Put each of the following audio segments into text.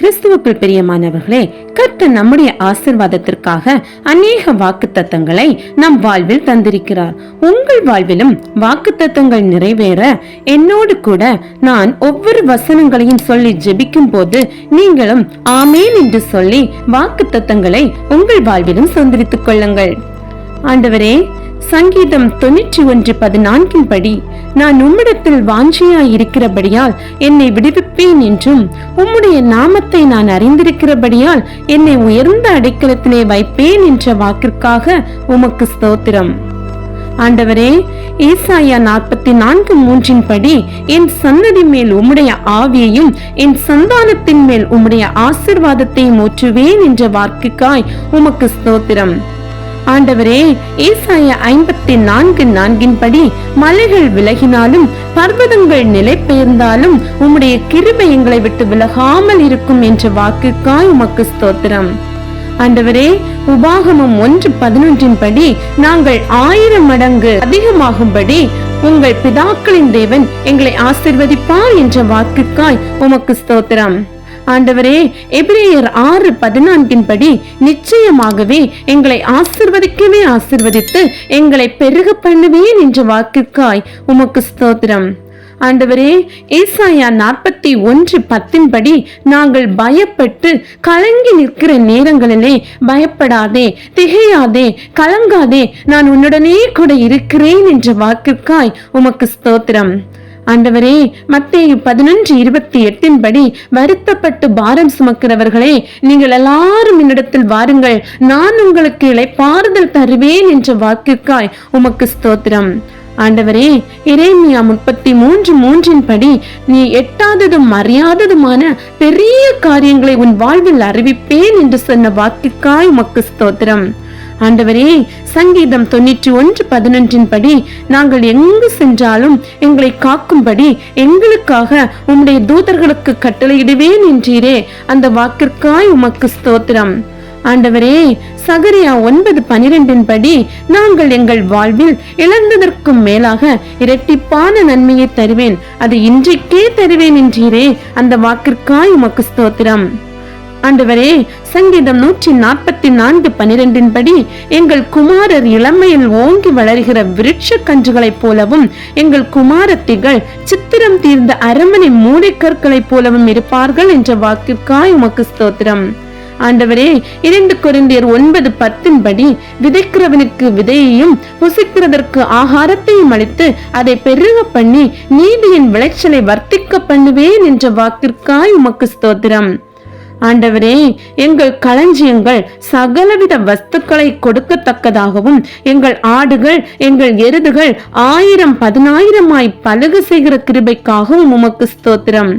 கிறிஸ்துவுக்குள் பிரியமானவர்களே கர்த்தர் நம்முடைய ஆசிர்வாதத்திற்காக அநேக வாக்கு தத்தங்களை நம் வாழ்வில் தந்திருக்கிறார். உங்கள் வாழ்விலும் வாக்கு தத்தங்கள் நிறைவேற என்னோடு கூட நான் ஒவ்வொரு வசனங்களையும் சொல்லி ஜெபிக்கும் போது நீங்களும் ஆமேன் என்று சொல்லி வாக்கு தத்தங்களை உங்கள் வாழ்விலும் சொந்தரித்துக் கொள்ளுங்கள். ஆண்டவரே சங்கீதம் தொண்ணூற்றி ஒன்று பதினான்கின் படி நான் உம்மிடத்தில் வாஞ்சியாயிருக்கிறபடியால் என்னை விடுவிப்பேன் என்றும் உம்முடைய நாமத்தை நான் அறிந்திருக்கிறபடியால் என்னை உயர்ந்த அடைக்கலத்திலே வைப்பேன் என்ற வாக்கிற்காக உமக்கு ஸ்தோத்திரம். ஆண்டவரே ஏசாயா நாற்பத்தி நான்கு மூன்றின் படி என் சன்னதி மேல் உம்முடைய ஆவியையும் என் சந்தானத்தின் மேல் உம்முடைய ஆசிர்வாதத்தையும் ஊற்றுவேன் என்ற வாக்குக்காய் உமக்கு ஸ்தோத்திரம். ஆண்டவரே ஏசாய ஐம்பத்தி நான்கு நான்கின் படி மலைகள் விலகினாலும் பர்வதங்கள் நிலை பெயர்ந்தாலும் உம்முடைய கிருபை எங்களை விட்டு விலகாமல் இருக்கும் என்ற வாக்குக்காய் உமக்கு ஸ்தோத்திரம். ஆண்டவரே உபாகமம் ஒன்று பதினொன்றின் படி நாங்கள் ஆயிரம் மடங்கு அதிகமாகும்படி உங்கள் பிதாக்களின் தேவன் எங்களை ஆசிர்வதிப்பார் என்ற வாக்குக்காய் உமக்கு ஸ்தோத்திரம். ஆண்டவரே எபிரேயர் ஆறு பதினான்கின் படி நிச்சயமாகவே எங்களை ஆசிர்வதிக்கவே ஆசிர்வதித்து எங்களை பெருக பண்ணுவேன் என்ற வாக்கிற்காய் உமக்கு ஸ்தோத்திரம். ஆண்டவரே ஏசாயா நாற்பத்தி ஒன்று பத்தின்படி நாங்கள் பயப்பட்டு கலங்கி நிற்கிற நேரங்களிலே பயப்படாதே திகையாதே கலங்காதே நான் உன்னுடனே கூட இருக்கிறேன் என்ற வாக்குக்காய் உமக்கு ஸ்தோத்திரம். ஆண்டவரே மத்தேயு பதினொன்று இருபத்தி எட்டின் படி வருத்தப்பட்டு பாரம் சுமக்கிறவர்களே நீங்கள் எல்லாரும் என்னிடத்தில் வாருங்கள் நான் உங்களுக்கு இளைப்பாறுதல் தருவேன் என்ற வாக்குக்காய் உமக்கு ஸ்தோத்திரம். ஆண்டவரே இறைமியா முப்பத்தி மூன்று மூன்றின் படி நீ எட்டாததும் அறியாததுமான பெரிய காரியங்களை உன் வாழ்வில் அறிவிப்பேன் என்று சொன்ன வாக்குக்காய் உமக்கு ஸ்தோத்திரம். ஆண்டவரே சங்கீதம் தொன்னூற்றி ஒன்று பதினொன்றின் படி நாங்கள் எங்கு சென்றாலும் எங்களை காக்கும்படி எங்களுக்காக உம்முடைய தூதர்களுக்கு கட்டளையிடுவேன் என்றீரே அந்த வாக்கிற்காய் உமக்கு ஸ்தோத்திரம். ஆண்டவரே சகரியா ஒன்பது பனிரெண்டின் படி நாங்கள் எங்கள் வாழ்வில் இழந்ததற்கும் மேலாக இரட்டிப்பான நன்மையை தருவேன். அது இன்றைக்கே தருவேன் என்றீரே அந்த வாக்கிற்காய் உமக்கு ஸ்தோத்திரம். ஆண்டவரே சங்கீதம் நூற்றி நாற்பத்தி நான்கு பனிரெண்டின் படி எங்கள் குமாரர் இளமையில் ஓங்கி வளர்கிற விருட்ச கன்றுகளைப் போலவும் எங்கள் குமாரத்திகள் சித்திரம் தீர்ந்த அரண்மனை மூடிக்கற்களைப் போலவும் இருப்பார்கள் என்ற வாக்கிற்காய் உமக்கு ஸ்தோத்திரம். ஆண்டவரே இரண்டு கொரிந்தியர் ஒன்பது பத்தின் படி விதைக்கிறவனுக்கு விதையையும் புசிக்கிறதற்கு ஆகாரத்தையும் அளித்து அதை பெருக பண்ணி நீதியின் விளைச்சலை வர்த்திக்க பண்ணுவேன் என்ற வாக்கிற்காய் உமக்கு ஸ்தோத்திரம். ஆண்டவரே எங்கள் களஞ்சியங்கள் சகலவித வஸ்துக்களை கொடுக்கத்தக்கதாகவும் எங்கள் ஆடுகள் எங்கள் எருதுகள் ஆயிரம் பதினாயிரமாய் பழகு செய்கிற கிருபைக்காகவும் உமக்கு ஸ்தோத்திரம்.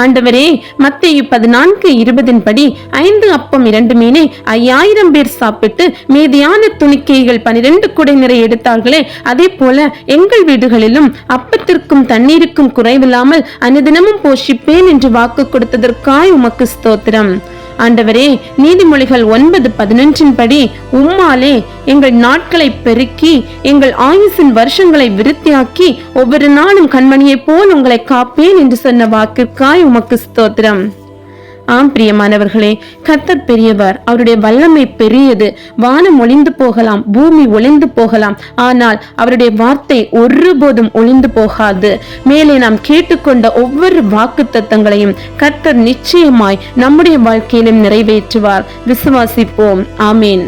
ஆண்டவரே மத்தேயு பதினான்கு இருபதின் படி ஐந்து அப்பம் இரண்டு மீனை ஐயாயிரம் பேர் சாப்பிட்டு மீதியான துணிக்கைகள் பனிரெண்டு குடை நிறை எடுத்தார்களே அதே போல எங்கள் வீடுகளிலும் அப்பத்திற்கும் தண்ணீருக்கும் குறைவில்லாமல் அனுதினமும் போஷிப்பேன் என்று வாக்கு கொடுத்ததற்காய் உமக்கு ஸ்தோத்திரம். ஆண்டவரே நீதிமொழிகள் ஒன்பது பதினொன்றின் படி உம்மாலே எங்கள் நாட்களை பெருக்கி எங்கள் ஆயுசின் வருஷங்களை விருத்தியாக்கி ஒவ்வொரு நாளும் கண்மணியைப் போல் உங்களை காப்பேன் என்று சொன்ன வாக்கிற்காய் உமக்கு ஸ்தோத்திரம். ஆம் பிரியமானவர்களே கத்தர் பெரியவர் அவருடைய வல்லமை பெரியது. வானம் ஒளிந்து போகலாம் பூமி ஒளிந்து போகலாம் ஆனால் அவருடைய வார்த்தை ஒருபோதும் ஒளிந்து போகாது. மேலே நாம் கேட்டுக்கொண்ட ஒவ்வொரு வாக்கு தத்தங்களையும் கத்தர் நிச்சயமாய் நம்முடைய வாழ்க்கையிலும் நிறைவேற்றுவார். விசுவாசிப்போம். ஆமீன்.